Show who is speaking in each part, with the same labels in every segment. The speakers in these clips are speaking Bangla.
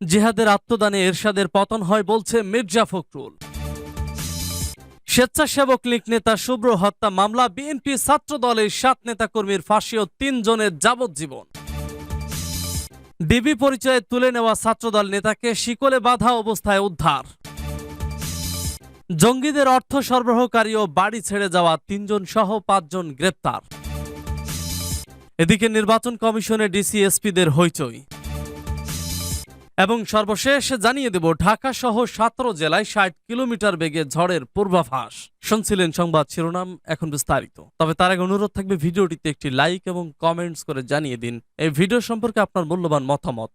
Speaker 1: জিহাদের আত্মদানে এরশাদের পতন হয় বলছে মির্জা ফখরুল। স্বেচ্ছাসেবক লীগ নেতা শুভ্র হত্যা মামলা, বিএনপি ছাত্র দলের সাত নেতাকর্মীর ফাঁসি ও তিনজনের যাবজ্জীবন। ডিবি পরিচয়ে তুলে নেওয়া ছাত্রদল নেতাকে শিকলে বাধা অবস্থায় উদ্ধার। জঙ্গিদের অর্থ সরবরাহকারী ও বাড়ি ছেড়ে যাওয়া তিনজন সহ পাঁচজন গ্রেপ্তার। এদিকে নির্বাচন কমিশনে ডিসিএসপিদের হইচই। এবং সর্বশেষ জানিয়ে দেব ঢাকা সহ সতেরো জেলায় ষাট কিলোমিটার বেগে ঝড়ের পূর্বাভাস। শুনছিলেন সংবাদ শিরোনাম, এখন বিস্তারিত। তবে তার আগে অনুরোধ থাকবে, ভিডিওটিতে একটি লাইক এবং কমেন্টস করে জানিয়ে দিন। এই ভিডিও সম্পর্কে আপনার মূল্যবান মতামত।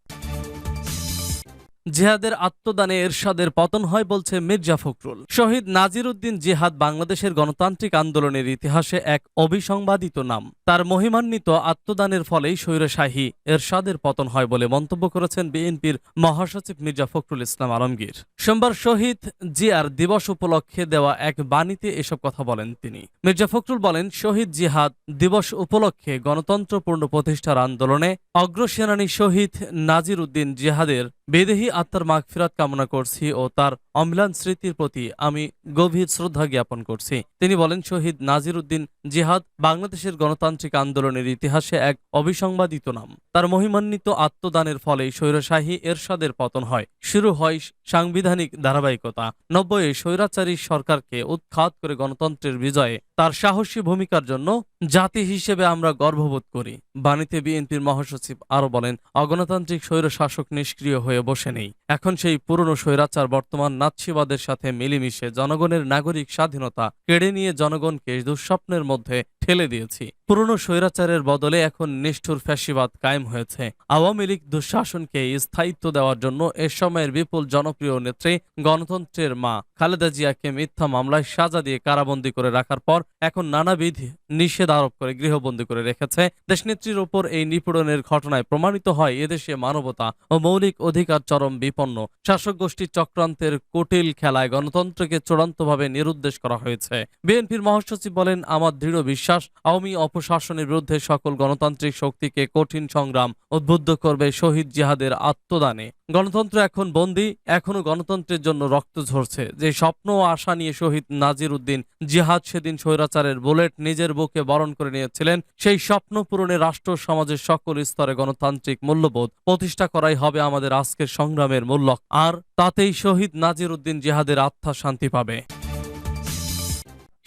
Speaker 1: জিহাদের আত্মদানে এরশাদের পতন হয় বলছে মির্জা ফখরুল। শহীদ নাজির উদ্দিন জিহাদ বাংলাদেশের গণতান্ত্রিক আন্দোলনের ইতিহাসে এক অবিসংবাদিত নাম। তার মহিমান্বিত আত্মদানের ফলেই স্বৈরশাহী এরশাদের পতন হয় বলে মন্তব্য করেছেন বিএনপির মহাসচিব মির্জা ফখরুল ইসলাম আলমগীর। সোমবার শহীদ জিয়ার দিবস উপলক্ষে দেওয়া এক বাণীতে এসব কথা বলেন তিনি। মির্জা ফখরুল বলেন, শহীদ জিহাদ দিবস উপলক্ষে গণতন্ত্রপূর্ণ প্রতিষ্ঠার আন্দোলনে অগ্রসেনানী শহীদ নাজির উদ্দিন জিহাদের বেদেহী আত্মার মাগফিরাত কামনা করছি ও তার অম্লান স্মৃতির প্রতি আমি গভীর শ্রদ্ধা জ্ঞাপন করছি। তিনি বলেন, শহীদ নাজির উদ্দিন জিহাদ বাংলাদেশের গণতান্ত্রিক আন্দোলনের ইতিহাসে এক অবিসংবাদিত নাম। তার মহিমান্বিত আত্মদানের ফলে স্বৈরশাহী এরশাদের পতন হয়। শুরু হয় সাংবিধানিক ধারাবাহিকতা। নব্বই স্বৈরাচারী সরকারকে উৎখাত করে গণতন্ত্রের বিজয়ে তার সাহসী ভূমিকার জন্য জাতি হিসেবে আমরা গর্ববোধ করি। বাণীতে বিএনপির মহাসচিব আরও বলেন, অগণতান্ত্রিক স্বৈর শাসক নিষ্ক্রিয় হয়ে বসে নেই। এখন সেই পুরনো স্বৈরাচার বর্তমান নাৎসিবাদের সাথে মিলেমিশে জনগণের নাগরিক স্বাধীনতা কেড়ে নিয়ে জনগণকে দুঃস্বপ্নের মধ্যে ঠেলে দিয়েছি। পুরনো স্বৈরাচারের বদলে এখন নিষ্ঠুর ফ্যাসিবাদ কায়েম হয়েছে। আওয়ামী লীগ দুঃশাসনকে স্থায়িত্ব দেওয়ার জন্য এ সময়ের বিপুল জনপ্রিয় নেত্রী গণতন্ত্রের মা খালেদা জিয়াকে মিথ্যা মামলায় সাজা দিয়ে কারাবন্দী করে রাখার পর এখন নানাবিধ নিষেধ আরোপ করে গৃহবন্দী করে রেখেছে। দেশনেত্রীর ওপর এই নিপীড়নের ঘটনায় প্রমাণিত হয় এদেশে মানবতা ও মৌলিক অধিকার চরম বিপন্ন শাসক গোষ্ঠীর চক্রান্তের কোটিল খেলায় গণতন্ত্রকে চূড়ান্তভাবে নিরুদ্দেশ করা হয়েছে। বিএনপির মহাসচিব বলেন, আমার দৃঢ় বিশ্বাস, আওয়ামী অপশাসনের বিরুদ্ধে সকল গণতান্ত্রিক শক্তিকে কঠিন সংগ্রাম উদ্বুদ্ধ করবে শহীদ জিহাদের আত্মদানে। গণতন্ত্র এখন বন্দি এখনও গণতন্ত্রের জন্য রক্ত ঝরছে। যে স্বপ্ন ও আশা নিয়ে শহীদ নাজির উদ্দিন জিহাদ সেদিন স্বৈরাচারের বুলেট নিজের বুকে বরণ করে নিয়েছিলেন, সেই স্বপ্ন পূরণে রাষ্ট্র সমাজের সকল স্তরে গণতান্ত্রিক মূল্যবোধ প্রতিষ্ঠা করাই হবে আমাদের আজকের সংগ্রামের মূল্য আর তাতেই শহীদ নাজির উদ্দিন জিহাদের আত্মা শান্তি পাবে।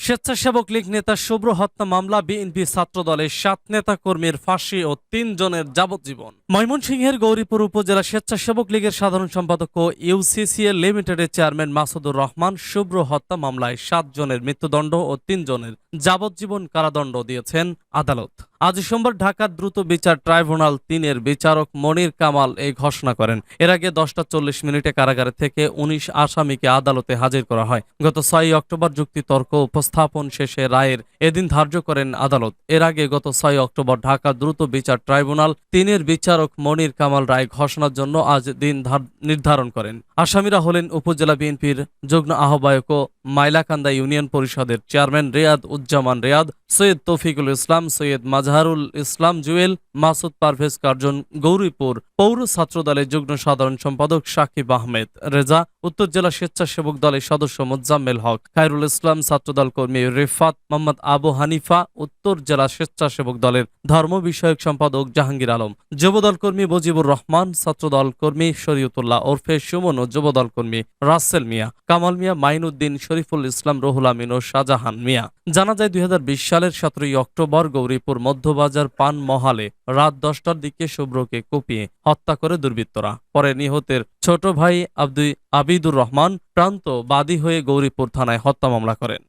Speaker 1: স্বেচ্ছাসেবক লীগ নেতা শুভ্র হত্যা মামলা বিএনপি ছাত্র দলের সাত নেতা কর্মীর ফাঁসি ও তিনজনের যাবজ্জীবন। ময়মনসিংহের গৌরীপুর উপজেলা স্বেচ্ছাসেবক লীগের সাধারণ সম্পাদক ও ইউসিসিএল লিমিটেডের চেয়ারম্যান মাসুদুর রহমান শুভ্র হত্যা মামলায় সাতজনের মৃত্যুদণ্ড ও তিনজনের যাবজ্জীবন কারাদণ্ড দিয়েছেন আদালত। আজ সোমবার ঢাকার দ্রুত বিচার ট্রাইব্যুনাল তিনের বিচারক মনির কামাল এই ঘোষণা করেন। এর আগে দশটা চল্লিশ মিনিটে কারাগারে থেকে উনিশ আসামিকে আদালতে হাজির করা হয়। গত ছয় অক্টোবর যুক্তিতর্ক উপস্থাপন শেষে রায়ের এদিন ধার্য করেন আদালত। এর আগে গত ছয় অক্টোবর ঢাকা দ্রুত বিচার ট্রাইব্যুনাল তিনের বিচারক মনির কামাল রায় ঘোষণার জন্য আজ দিন ধার- নির্ধারণ করেন। আসামিরা হলেন উপজেলা বিএনপির যুগ্ম আহ্বায়ক ও মাইলাকান্দা ইউনিয়ন পরিষদের চেয়ারম্যান রেয়াদ উজ্জামান রেয়াদ, সৈয়দ তৌফিকুল ইসলাম, সৈয়দ মাজহারুল ইসলাম জুয়েল, মাসুদ পারভেজ কার্জন, গৌরীপুর পৌর ছাত্র দলের যুগ্ম সাধারণ সম্পাদক সাকিব আহমেদ, রেজা, উত্তর জেলা স্বেচ্ছাসেবক দলের সদস্য মোজাম্মেল হক, খায়রুল ইসলাম ছাত্রদল কর্মী রিফাত মোহাম্মদ আবু হানিফা, উত্তর জেলা স্বেচ্ছাসেবক দলের ধর্ম বিষয়ক সম্পাদক জাহাঙ্গীর আলম, যুবদল কর্মী মুজিবুর রহমান, ছাত্রদল কর্মী শরীয়তুল্লাহ ওরফে সুমন ও যুবদল কর্মী রাসেল মিয়া, কামাল মিয়া, মাইনুদ্দিন শরীফুল ইসলাম, রহুল আমিন ও শাহজাহান মিয়া। জানা যায় দুই হাজার বিশ সালের সতেরোই অক্টোবর গৌরীপুর মধ্যবাজার পান মহালে রাত দশটার দিকে শুভ্রকে কুপিয়ে হত্যা করে দুর্বৃত্তরা। পরে নিহতের ছোট ভাই আব্দুই আবিদুর রহমান প্রান্ত বাদী হয়ে গৌরীপুর থানায় হত্যা মামলা করেন।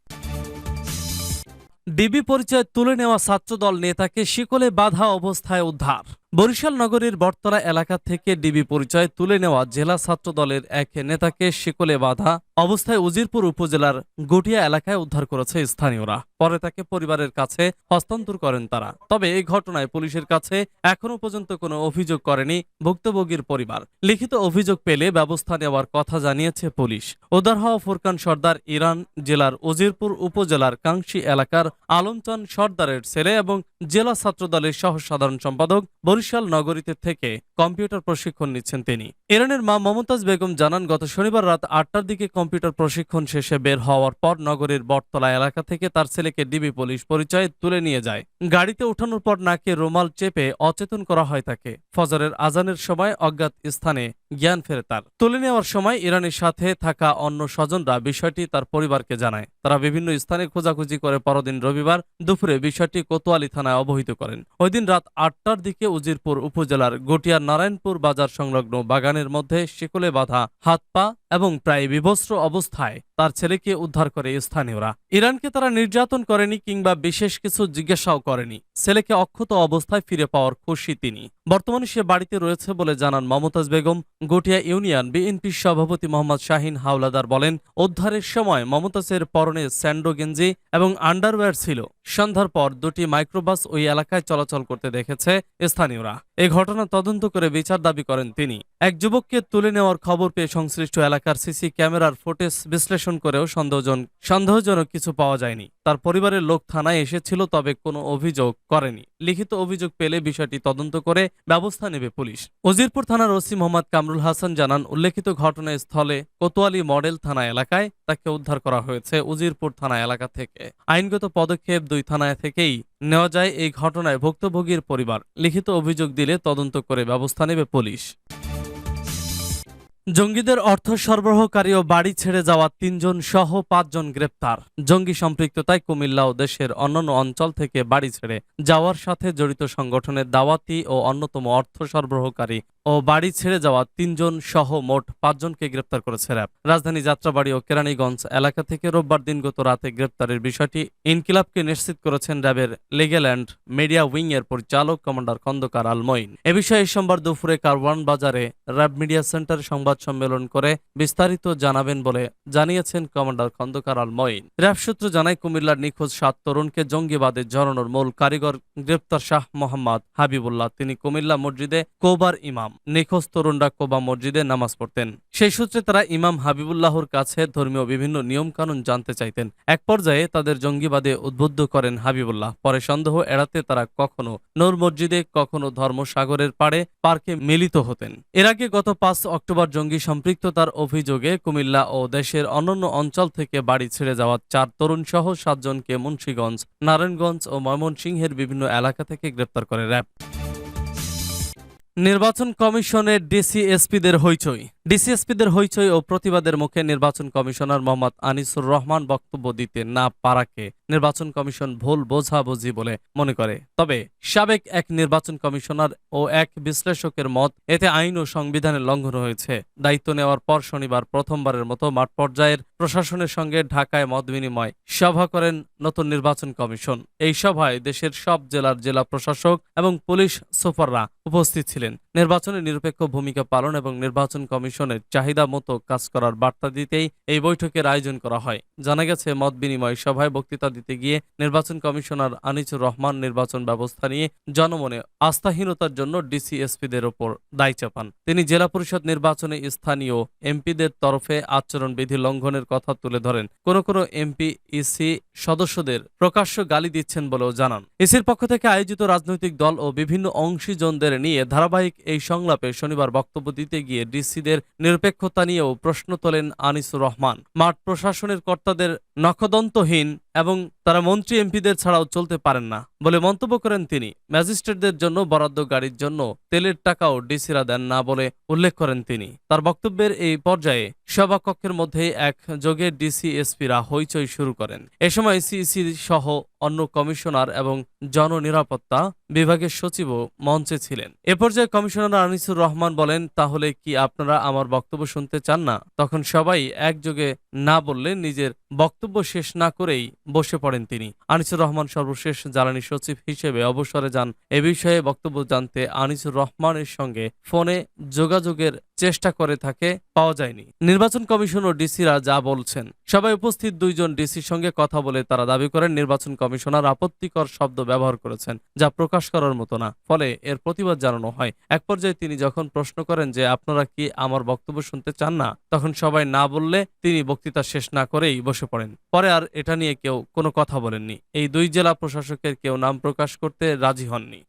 Speaker 1: ডিবি পরিচয় তুলে নেওয়া ছাত্রদল নেতাকে শিকলে বাধা অবস্থায় উদ্ধার। বরিশাল নগরীর বটতলা এলাকা থেকে ডিবি পরিচয় তুলে নেওয়া জেলা ছাত্র দলের এক নেতাকে শিকলে বাধা অবস্থায় উজিরপুর উপজেলার গটিয়া এলাকায় উদ্ধার করেছে স্থানীয়রা। পরে তাকে পরিবারের কাছে হস্তান্তর করেন তারা। তবে এই ঘটনায় পুলিশের কাছে এখনও পর্যন্ত কোনো অভিযোগ করেনি ভুক্তভোগীর পরিবার। লিখিত অভিযোগ পেলে ব্যবস্থা নেওয়ার কথা জানিয়েছে পুলিশ। উদ্ধার হওয়া ফুরকান সর্দার ইরান জেলার উজিরপুর উপজেলার কাংশি এলাকার আলমচান সর্দারের ছেলে এবং জেলা ছাত্রদলের সহ সাধারণ সম্পাদক বরিশাল নগরীতে থেকে কম্পিউটার প্রশিক্ষণ নিচ্ছেন তিনি। ইরানের মা মমতাজ বেগম জানান, গত শনিবার রাত আটটার দিকে কম্পিউটার প্রশিক্ষণ শেষে বের হওয়ার পর নগরীর বটতলা এলাকা থেকে তার ছেলেকে ডিবি পুলিশ পরিচয়ে তুলে নিয়ে যায়। গাড়িতে ওঠানোর পর নাকে রুমাল চেপে অচেতন করা হয় তাকে। ফজরের আজানের সময় অজ্ঞাত স্থানে জ্ঞান ফেরে তার। তুলে নেওয়ার সময় ইরানের সাথে থাকা অন্য স্বজনরা বিষয়টি তার পরিবারকে জানায়। তারা বিভিন্ন স্থানে খোঁজাখুঁজি করে পরদিন রবিবার দুপুরে বিষয়টি কোতোয়ালি থানায় অবহিত করেন। ওই দিন রাত আটটার দিকে উজিরপুর উপজেলার গটিয়ার নারায়ণপুর বাজার সংলগ্ন বাগানের মধ্যে শিকলে বাঁধা হাত পা এবং প্রায় বিভস্ত্র অবস্থায় তার ছেলেকে উদ্ধার করে স্থানীয়রা। ইরানকে তারা নির্যাতন করেনি কিংবা বিশেষ কিছু জিজ্ঞাসাও করেনি। ছেলেকে অক্ষত অবস্থায় ফিরে পাওয়ার খুশি তিনি। বর্তমানে সে বাড়িতে রয়েছে বলে জানান মমতাজ বেগম। গটিয়া ইউনিয়ন বিএনপির সভাপতি মোহাম্মদ শাহিন হাওলাদার বলেন, উদ্ধারের সময় মমতাজের পরনে স্যান্ডো গেঞ্জি এবং আন্ডারওয়্যার ছিল। সন্ধ্যার পর দুটি মাইক্রোবাস ওই এলাকায় চলাচল করতে দেখেছে স্থানীয়রা। এই ঘটনা তদন্ত করে বিচার দাবি করেন তিনি। এক যুবককে তুলে নেওয়ার খবর পেয়ে সংশ্লিষ্ট এলাকার সিসি ক্যামেরার ফুটেজ বিশ্লেষণ করেও সন্দেহজন সন্দেহজনক কিছু পাওয়া যায়নি। তার পরিবারের লোক থানায় এসেছিল, তবে কোনো অভিযোগ করেনি। লিখিত অভিযোগ পেলে বিষয়টি তদন্ত করে ব্যবস্থা নেবে পুলিশ। উজিরপুর থানার ওসি মোহাম্মদ কামরুল হাসান জানান, উল্লেখিত ঘটনাস্থলে কোতোয়ালি মডেল থানা এলাকায় তাকে উদ্ধার করা হয়েছে উজিরপুর থানা এলাকা থেকে। আইনগত পদক্ষেপ দুই থানায় থেকেই নেওয়া যায় এই ঘটনায় ভুক্তভোগীর পরিবার লিখিত অভিযোগ দিলে তদন্ত করে ব্যবস্থা নেবে পুলিশ। জঙ্গিদের অর্থ সরবরাহকারী ও বাড়ি ছেড়ে যাওয়া তিনজন সহ পাঁচজন গ্রেপ্তার। জঙ্গি সম্পৃক্ততায় কুমিল্লা ও দেশের অন্যান্য অঞ্চল থেকে বাড়ি ছেড়ে যাওয়ার সাথে জড়িত সংগঠনের দাওয়াতি ও অন্যতম অর্থ সরবরাহকারী ও বাড়ি ছেড়ে যাওয়া তিনজন সহ মোট পাঁচজনকে গ্রেপ্তার করেছে র্যাব। রাজধানী যাত্রাবাড়ি ও কেরানীগঞ্জ এলাকা থেকে রোববার দিনগত রাতে গ্রেপ্তারের বিষয়টি ইনকিলাবকে নিশ্চিত করেছেন র্যাবের লিগেল অ্যান্ড মিডিয়া উইং এর পরিচালক কমান্ডার খন্দকার আল মঈন এ বিষয়ে সোমবার দুপুরে কারওয়ান বাজারে র্যাব মিডিয়া সেন্টার সংবাদ সম্মেলন করে বিস্তারিত জানাবেন বলে জানিয়েছেন কমান্ডার খন্দকার আল মঈন র্যাব সূত্র জানায়, কুমিল্লার নিখোঁজ সাত তরুণকে জঙ্গিবাদে জড়ানোর মূল কারিগর গ্রেপ্তার শাহ মোহাম্মদ হাবিবুল্লাহ। তিনি কুমিল্লা মসজিদে কোবার ইমাম। নিখোঁজ তরুণরা কোবা মসজিদে নামাজ পড়তেন। সেই সূত্রে তারা ইমাম হাবিবুল্লাহর কাছে ধর্মীয় বিভিন্ন নিয়মকানুন জানতে চাইতেন। এক পর্যায়ে তাদের জঙ্গিবাদে উদ্বুদ্ধ করেন হাবিবুল্লাহ। পরে সন্দেহ এড়াতে তারা কখনো নূর মসজিদে, কখনো ধর্মসাগরের পাড়ে, পার্কে মিলিত হতেন। এর আগে গত পাঁচ অক্টোবর জঙ্গি সম্পৃক্ততার অভিযোগে কুমিল্লা ও দেশের অন্যান্য অঞ্চল থেকে বাড়ি ছেড়ে যাওয়া চার তরুণ সহ সাতজনকে মুন্সীগঞ্জ, নারায়ণগঞ্জ ও ময়মনসিংহের বিভিন্ন এলাকা থেকে গ্রেপ্তার করে র্যাব। নির্বাচন কমিশনের ডিসি এসপিদের হইচই। ডিসিএসপিদের হইচই ও প্রতিবাদের মুখে নির্বাচন কমিশনার মোহাম্মদ আনিসুর রহমান বক্তব্য দিতে না পারাকে। নির্বাচন কমিশন ভুল বোঝাবুঝি বলে মনে করে। তবে সাবেক এক নির্বাচন কমিশনার ও এক বিশ্লেষকের মত, এতে আইন ও সংবিধানের লঙ্ঘন হয়েছে। দায়িত্ব নেওয়ার পর শনিবার প্রথমবারের মতো মাঠ পর্যায়ের প্রশাসনের সঙ্গে ঢাকায় মত বিনিময় সভা করেন নতুন নির্বাচন কমিশন। এই সভায় দেশের সব জেলার জেলা প্রশাসক এবং পুলিশ সুপাররা উপস্থিত ছিলেন। নির্বাচনে নিরপেক্ষ ভূমিকা পালন এবং নির্বাচন কমিশনের চাহিদা মতো কাজ করার বার্তা দিতেই এই বৈঠকের আয়োজন করা হয়। জানা গেছে, মত বিনিময় সভায় বক্তৃতা দিতে গিয়ে নির্বাচন কমিশনার আনিসুর রহমান নির্বাচন ব্যবস্থা নিয়ে জনমনে আস্থাহীনতার জন্য ডিসিএসপিদের ওপর দায় চাপান। তিনি জেলা পরিষদ নির্বাচনে স্থানীয় এমপিদের তরফে আচরণবিধি লঙ্ঘনের কথা তুলে ধরেন। কোন কোন এমপি, ইসি সদস্যদের প্রকাশ্য গালি দিচ্ছেন বলেও জানান। ইসির পক্ষ থেকে আয়োজিত রাজনৈতিক দল ও বিভিন্ন অংশীজনদের নিয়ে ধারাবাহিক এই সংলাপে শনিবার বক্তব্য দিতে গিয়ে ডিসিদের নিরপেক্ষতা নিয়েও প্রশ্ন তোলেন আনিসুর রহমান। মাঠ প্রশাসনের কর্তাদের নখদন্তহীন এবং তারা মন্ত্রী এমপিদের ছাড়াও চলতে পারেন না বলে মন্তব্য করেন তিনি। ম্যাজিস্ট্রেটদের জন্য বরাদ্দ গাড়ির জন্য তেলের টাকাও ডিসিরা দেন না বলে উল্লেখ করেন তিনি। তার বক্তব্যের এই পর্যায়ে সভাকক্ষের মধ্যে এক যোগে ডিসিএসপিরা হইচই শুরু করেন। এ সময় সিইসি সহ অন্য কমিশনার এবং জননিরাপত্তা বিভাগের সচিবও মঞ্চে ছিলেন। এ পর্যায়ে কমিশনার আনিসুর রহমান বলেন, তাহলে কি আপনারা আমার বক্তব্য শুনতে চান না? তখন সবাই একযোগে না বললে নিজের বক্তব্য শেষ না করেই বসে পড়েন তিনি। আনিসুর রহমান সর্বশেষ জ্বালানি সচিব হিসেবে অবসরে যান। এ বিষয়ে বক্তব্য জানতে আনিসুর রহমানের সঙ্গে ফোনে যোগাযোগের চেষ্টা করে থাকে, পাওয়া যায়নি। নির্বাচন কমিশন ও ডিসিরা যা বলছেন। সবাই উপস্থিত দুইজন ডিসির সঙ্গে কথা বলে তারা দাবি করেন, নির্বাচন কমিশনার আপত্তিকর শব্দ ব্যবহার করেছেন, যা প্রকাশ করার মতো না। ফলে এর প্রতিবাদ জানানো হয়। এক পর্যায়ে তিনি যখন প্রশ্ন করেন যে, আপনারা কি আমার বক্তব্য শুনতে চান না? তখন সবাই না বললে তিনি বক্তৃতা শেষ না করেই বসে পড়েন। পরে আর এটা নিয়ে কেউ কোনো কথা বলেননি। এই দুই জেলা প্রশাসকের কেউ নাম প্রকাশ করতে রাজি হননি।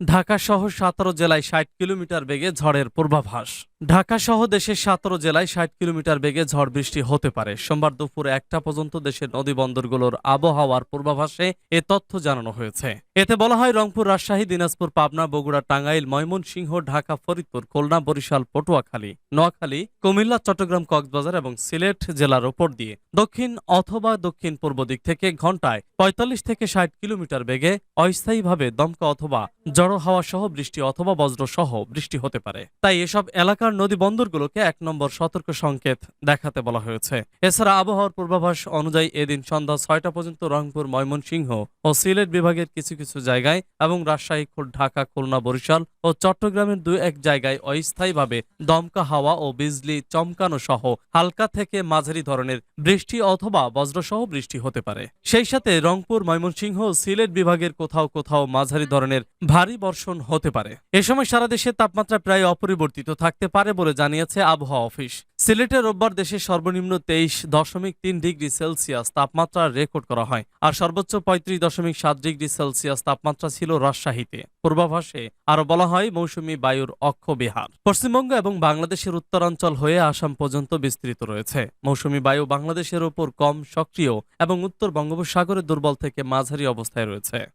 Speaker 1: ঢাকা সহ সতেরো জেলায় ষাট কিলোমিটার বেগে ঝড়ের পূর্বাভাস। ঢাকা সহ দেশের সতেরো জেলায় ষাট কিলোমিটার বেগে ঝড় বৃষ্টি হতে পারে। সোমবার দুপুর একটা পর্যন্ত দেশের নদী বন্দরগুলোর আবহাওয়ার পূর্বাভাসে এ তথ্য জানানো হয়েছে। এতে বলা হয়, রংপুর রাজশাহী, দিনাজপুর, পাবনা, বগুড়া, টাঙ্গাইল, ময়মনসিংহ, ঢাকা, ফরিদপুর, খুলনা, বরিশাল, পটুয়াখালী, নোয়াখালী, কুমিল্লা, চট্টগ্রাম, কক্সবাজার এবং সিলেট জেলার ওপর দিয়ে। দক্ষিণ অথবা দক্ষিণ পূর্ব দিক থেকে ঘন্টায় পঁয়তাল্লিশ থেকে ষাট কিলোমিটার বেগে অস্থায়ীভাবে দমকা অথবা জড়ো হাওয়া সহ বৃষ্টি অথবা বজ্র সহ বৃষ্টি হতে পারে। তাই এসব এলাকার নদী বন্দরগুলোকে এক নম্বর সতর্ক সংকেত দেখাতে বলা হয়েছে। এছাড়া আবহাওয়ার পূর্বাভাস অনুযায়ী এদিন সন্ধ্যা ছয়টা পর্যন্ত রংপুর, ময়মনসিংহ ও সিলেট বিভাগের কিছু কিছু জায়গায় এবং রাজশাহী ঢাকা, খুলনা, বরিশাল ও চট্টগ্রামের দু এক জায়গায় অস্থায়ীভাবে দমকা হাওয়া ও বিজলি চমকানো সহ হালকা থেকে মাঝারি ধরনের বৃষ্টি অথবা বজ্রসহ বৃষ্টি হতে পারে। সেই সাথে রংপুর, ময়মনসিংহ সিলেট বিভাগের কোথাও কোথাও মাঝারি ধরনের ভারী বর্ষণ হতে পারে। এ সময় সারা দেশে তাপমাত্রা প্রায় অপরিবর্তিত থাকতে পারে বলে জানিয়েছে আবহাওয়া অফিস। সিলেটে রোববার দেশে সর্বনিম্ন তেইশ দশমিক তিন ডিগ্রি সেলসিয়াস তাপমাত্রা রেকর্ড করা হয়, আর সর্বোচ্চ পঁয়ত্রিশ দশমিক সাত ডিগ্রি সেলসিয়াস তাপমাত্রা ছিল রাজশাহীতে। পূর্বাভাসে আরও বলা হয় মৌসুমি বায়ুর অক্ষ বিহার। পশ্চিমবঙ্গ এবং বাংলাদেশের উত্তরাঞ্চল হয়ে আসাম পর্যন্ত বিস্তৃত রয়েছে। মৌসুমি বায়ু বাংলাদেশের ওপর কম সক্রিয় এবং উত্তর বঙ্গোপসাগরে দুর্বল থেকে মাঝারি অবস্থায় রয়েছে।